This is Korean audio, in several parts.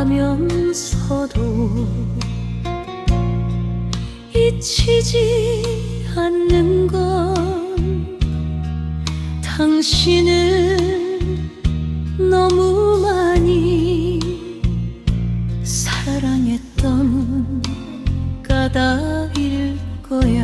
가면서도 잊히지 않는 건 당신을 너무 많이 사랑했던 까닭일 거야.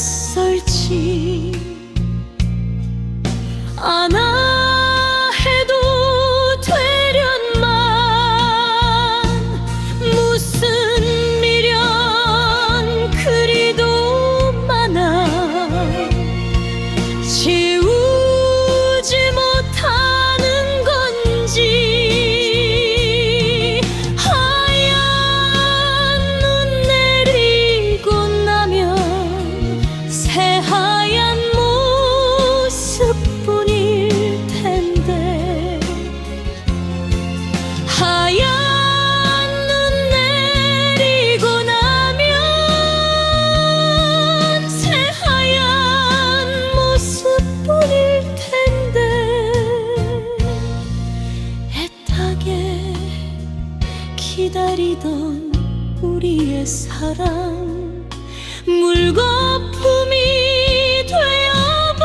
낯설지 기다리던 우리의 사랑. 물거품이 되어버렸네.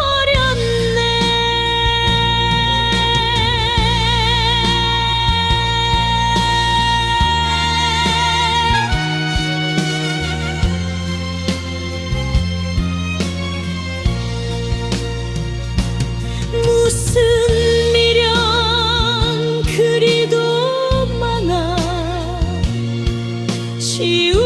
무슨 te